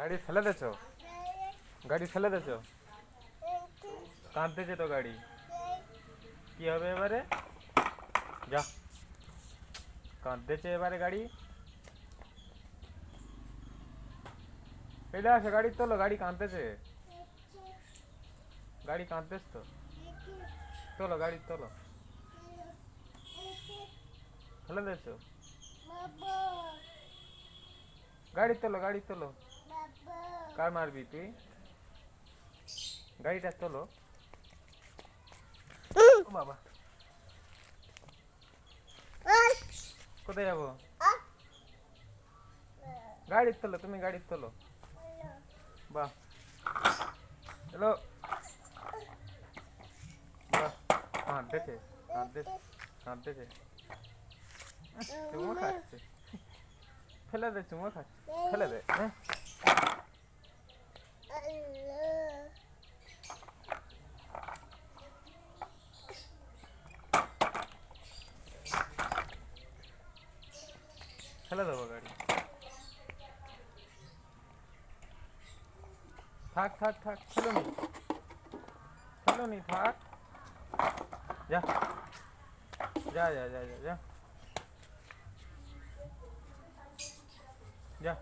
গাড়ি ফেলে দেছো গাড়ি ফেলে দেছো কাঁদতেছে তো গাড়ি। কি হবে এবারে? যা। কাঁদতেছে এবারে গাড়ি। ফেলে আসো গাড়ি তোলো, গাড়ি কাঁদতেছে। গাড়ি কাঁদতেছ তো। তোলো, গাড়ি তোলো। ফেলে দেছো গাড়ি তোলো গাড়ি তোলো। কার মারবি তুই? গাড়িটা তোলো। বাবা। কোথায় যাব? গাড়ি তোলো তুমি গাড়ি তোলো। বাহ। হ্যালো। বাহ কাঁদতেছে কাঁদতেছে কাঁদতেছে চুমো খাচ্ছে। ফেলে দে চুমো খাচ্ছে। ফেলে দে হ্যাঁ। ফেলে দেবো গাড়ি থাক থাক থাক ফেলো নি ফেলো নি থাক যা যা যা যা যা যা যা